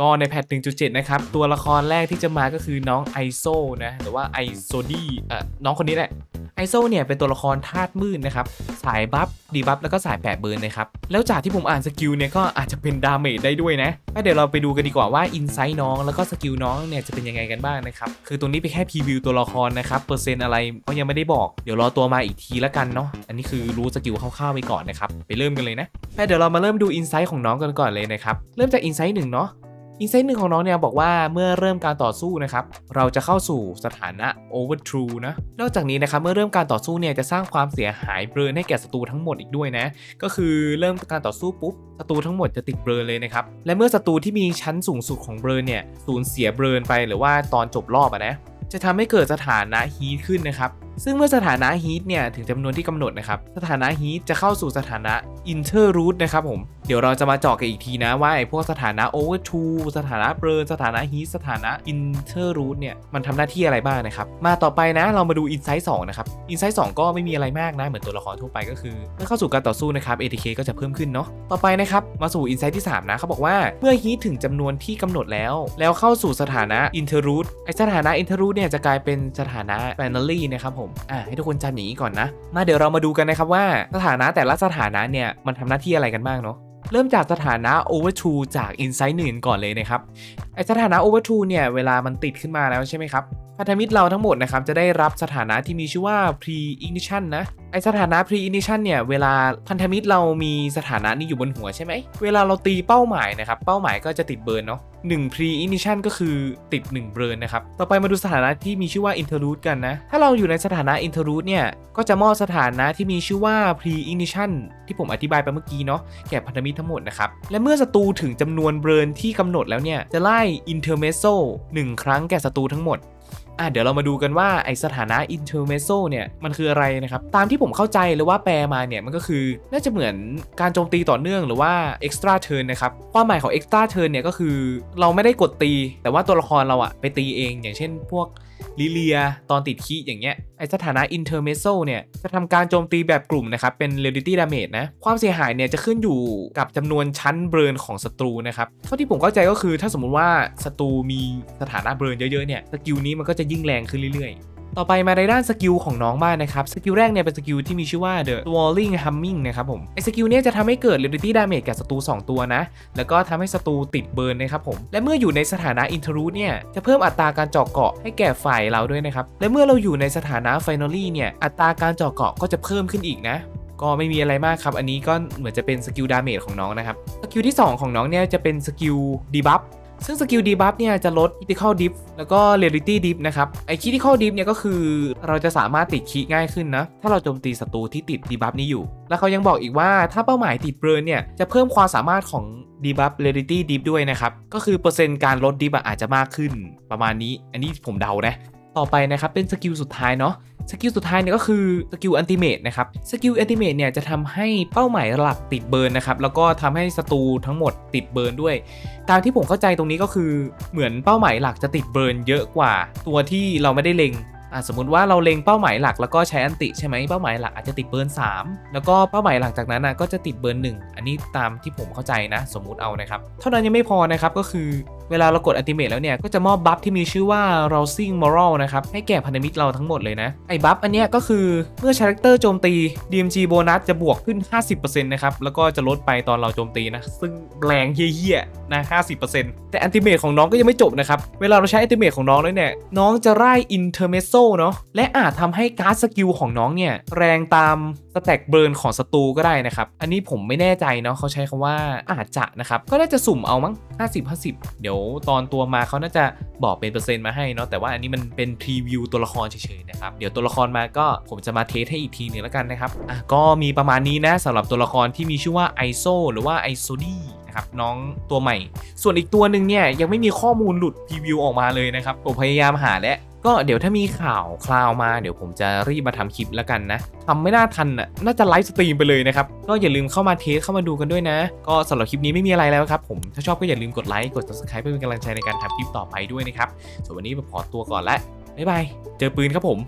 ก็ในแพท 1.7 นะครับ ตัวละครแรกที่จะมาก็คือน้องไอโซนะหรือว่าไอโซดี้เอ่อน้องคนนี้แหละไอโซเนี่ยเป็นตัวละครธาตุมืดนะครับ สายบัฟดีบัฟแล้วก็สายแปะเบิร์นนะครับ แล้วจากที่ผมอ่านสกิลเนี่ยก็อาจจะเป็นดาเมจได้ด้วยนะก็เดี๋ยวเราไปดูกันดีกว่าว่าอินไซต์น้องแล้วก็สกิลน้องเนี่ยจะเป็นยังไงกันบ้างนะครับ คือตรงนี้เป็นแค่พรีวิวตัวละครนะครับ เปอร์เซ็นต์อะไรเขายังไม่ได้บอก เดี๋ยวรอตัวมาอีกทีละกันเนาะ อันนี้คือรู้สกิลคร่าวๆไปก่อนนะครับ ไปเริ่มกันเลยนะแต่เดี๋ยวเรามาเริ่มดูอินไซต์ของน้องกันก่อนเลยนะครับ เริ่มจากอินไซต์หนึ่งเนาะ อินไซต์หนึ่งของน้องเนี่ยบอกว่าเมื่อเริ่มการต่อสู้นะครับเราจะเข้าสู่สถานะ Overtrue นะนอกจากนี้นะครับเมื่อเริ่มการต่อสู้เนี่ยจะสร้างความเสียหายเบรนให้แก่ศัตรูทั้งหมดอีกด้วยนะก็คือเริ่มการต่อสู้ปุ๊บศัตรูทั้งหมดจะติดเบรนเลยนะครับและเมื่อศัตรูที่มีชั้นสูงสุดของเบรนเนี่ยสูญเสียเบรนไปหรือว่าตอนจบรอบอะนะจะทำให้เกิดสถานะฮีทขึ้นนะครับ ซึ่งเมื่อสถานะฮีทเนี่ยถึงจำนวนที่กำหนดนะครับ สถานะฮีทจะเข้าสู่สถานะ inter root นะครับผม เดี๋ยวเราจะมาเจาะกันอีกทีนะว่าไอ้พวกสถานะ over two สถานะเบรนสถานะฮีทสถานะ inter root เนี่ย มันทำหน้าที่อะไรบ้างนะครับ มาต่อไปนะเรามาดู insight 2นะครับ insight 2ก็ไม่มีอะไรมากนะ เหมือนตัวละครทั่วไปก็คือเมื่อเข้าสู่การต่อสู้นะครับ ATK ก็จะเพิ่มขึ้นเนาะต่อไปนะครับมาสู่ insight ที่ 3 นะเขาบอกว่าเมื่อฮีทถึงจำนวนที่กำหนดแล้ว แล้วเข้าสู่สถานะ interroot ไอ้สถานะ interroot เนี่ยจะกลายเป็นสถานะ finally นะครับผมอ่าให้ทุกคนจำอย่างนี้ก่อนนะมาเดี๋ยวเรามาดูกันนะครับว่าสถานะแต่ละสถานะเนี่ยมันทำหน้าที่อะไรกันบ้างเนาะเริ่มจากสถานะ overtrue จาก insight หนึ่งก่อนเลยนะครับไอสถานะ overtrue เนี่ยเวลามันติดขึ้นมาแล้วใช่ไหมครับพันธมิตรเราทั้งหมดนะครับจะได้รับสถานะที่มีชื่อว่า pre ignition นะ ไอสถานะ pre ignition เนี่ย เวลาพันธมิตรเรามีสถานะนี้อยู่บนหัวใช่ไหม เวลาเราตีเป้าหมายนะครับ เป้าหมายก็จะติดเบิร์นเนาะ1 pre ignition ก็คือติด 1 เบิร์นนะครับ ต่อไปมาดูสถานะที่มีชื่อว่า interlude กันนะ ถ้าเราอยู่ในสถานะ interlude เนี่ย ก็จะมอบสถานะที่มีชื่อว่า pre ignition ที่ผมอธิบายไปเมื่อกี้เนาะ แก่พันธมิตรทั้งหมดนะครับ และเมื่อศัตรูถึงจำนวนเบิร์นที่กำหนดแล้วเนี่ย จะไล่ intermezzo 1 ครั้งแก่ศัตรูทั้งหมดอะเดี๋ยวเรามาดูกันว่าไอสถานะ intermezzo เนี่ยมันคืออะไรนะครับ ตามที่ผมเข้าใจหรือว่าแปลมาเนี่ยมันก็คือน่าจะเหมือนการโจมตีต่อเนื่องหรือว่า extra turn นะครับ ความหมายของ extra turn เนี่ยก็คือเราไม่ได้กดตี แต่ว่าตัวละครเราอะไปตีเอง อย่างเช่นพวกลิเลียตอนติดคีอย่างเงี้ยไอสถานะอินเทอร์เมโซเนี่ยจะทำการโจมตีแบบกลุ่มนะครับเป็นเร a l i t y damage นะ ความเสียหายเนี่ยจะขึ้นอยู่กับจำนวนชั้นเบิร์นของศัตรูนะครับ เท่าที่ผมเข้าใจก็คือถ้าสมมุติว่าศัตรูมีสถานะเบิร์นเยอะๆเนี่ยสกิลนี้มันก็จะยิ่งแรงขึ้นเรื่อยๆ ต่อไปมาในด้านสกิลของน้องบ้างนะครับ สกิลแรกเนี่ยเป็นสกิลที่มีชื่อว่า The Swirling Humming นะครับผม ไอสกิลเนี้ยจะทำให้เกิด Reality Damage กับศัตรู2 ตัวนะ แล้วก็ทำให้ศัตรูติดเบิร์นนะครับผม และเมื่ออยู่ในสถานะ Interlude เนี่ยจะเพิ่มอัตราการเจาะเกาะให้แก่ฝ่ายเราด้วยนะครับ และเมื่อเราอยู่ในสถานะ Finally เนี่ยอัตราการเจาะเกาะก็จะเพิ่มขึ้นอีกนะก็ไม่มีอะไรมากครับ อันนี้ก็เหมือนจะเป็นสกิลดาเมจของน้องนะครับ สกิลที่ 2 ของน้องเนี่ยจะเป็นสกิลดีบัฟ ซึ่งสกิลดีบัฟเนี่ยจะลด critical dip แล้วก็ reality dip นะครับ ไอ้ critical dip เนี่ยก็คือเราจะสามารถติดคีง่ายขึ้นนะ ถ้าเราโจมตีศัตรูที่ติดดีบัฟนี้อยู่ แล้วเขายังบอกอีกว่าถ้าเป้าหมายติดเบิร์นเนี่ย จะเพิ่มความสามารถของดีบัฟเรลิตี้ดิฟด้วยนะครับ ก็คือเปอร์เซ็นต์การลดดิฟอาจจะมากขึ้นประมาณนี้ อันนี้ผมเดานะ ต่อไปนะครับเป็นสกิลสุดท้ายเนาะสกิลสุดท้ายเนี่ยก็คือสกิลอันติเมตนะครับสกิลอันติเมตเนี่ยจะทำให้เป้าหมายหลักติดเบิร์นนะครับแล้วก็ทำให้ศัตรูทั้งหมดติดเบิร์นด้วย ตามที่ผมเข้าใจตรงนี้ก็คือเหมือนเป้าหมายหลักจะติดเบิร์นเยอะกว่า ตัวที่เราไม่ได้เล็งอะสมมติว่าเราเล็งเป้าหมายหลักแล้วก็ใช้อันติใช่ไหมเป้าหมายหลักอาจจะติดเบิร์น3 แล้วก็เป้าหมายหลังจากนั้นนะก็จะติดเบิร์น1 อันนี้ตามที่ผมเข้าใจนะ สมมุติเอานะครับ เท่านั้นยังไม่พอนะครับก็คือ เวลาเรากดอัลติเมทแล้วเนี่ย ก็จะมอบบัฟที่มีชื่อว่า rousing moral นะครับ ให้แก่พันธมิตรเราทั้งหมดเลยนะ ไอ้บัฟอันเนี้ยก็คือเมื่อชาแรคเตอร์โจมตี DMG โบนัสจะบวกขึ้น 50%นะครับ แล้วก็จะลดไปตอนเราโจมตีนะ ซึ่งแรงเหี้ยๆนะ 50%แต่อัลติเมทของน้องก็ยังไม่จบนะครับ เวลาเราใช้อัลติเมทของน้องแล้วเนี่ย น้องจะไล่อินเทอร์เมโซเนาะ และอาจทำให้การ์ดสกิลของน้องเนี่ยแรงตาม สแต็กเบิร์นของศัตรูก็ได้นะครับ อันนี้ผมไม่แน่ใจเนาะเขาใช้คำว่าอาจจะนะครับ ก็น่าจะสุ่มเอามั้ง 50-50 เดี๋ยวตอนตัวมาเขาน่าจะบอกเป็นเปอร์เซ็นต์มาให้เนาะแต่ว่าอันนี้มันเป็นพรีวิวตัวละครเฉยๆนะครับ เดี๋ยวตัวละครมาก็ผมจะมาเทสให้อีกทีหนึงแล้วกันนะครับอะก็มีประมาณนี้นะสำหรับตัวละครที่มีชื่อว่าไอโซหรือว่าไอโซดี นะครับน้องตัวใหม่ ส่วนอีกตัวหนึ่งเนี่ยยังไม่มีข้อมูลหลุดพรีวิวออกมาเลยนะครับผมพยายามหาแล้วก็เดี๋ยวถ้ามีข่าวคราวมาเดี๋ยวผมจะรีบมาทำคลิปแล้วกันนะทำไม่น่าทันอะน่าจะไลฟ์สตรีมไปเลยนะครับ ก็อย่าลืมเข้ามาเทสเข้ามาดูกันด้วยนะ ก็สำหรับคลิปนี้ไม่มีอะไรแล้วครับผมถ้าชอบก็อย่าลืมกดไลค์กด subscribe เพื่อเป็นกำลังใจในการทำคลิปต่อไปด้วยนะครับส่วนวันนี้ผมขอตัวก่อนละบ๊ายบายเจอปืนครับผม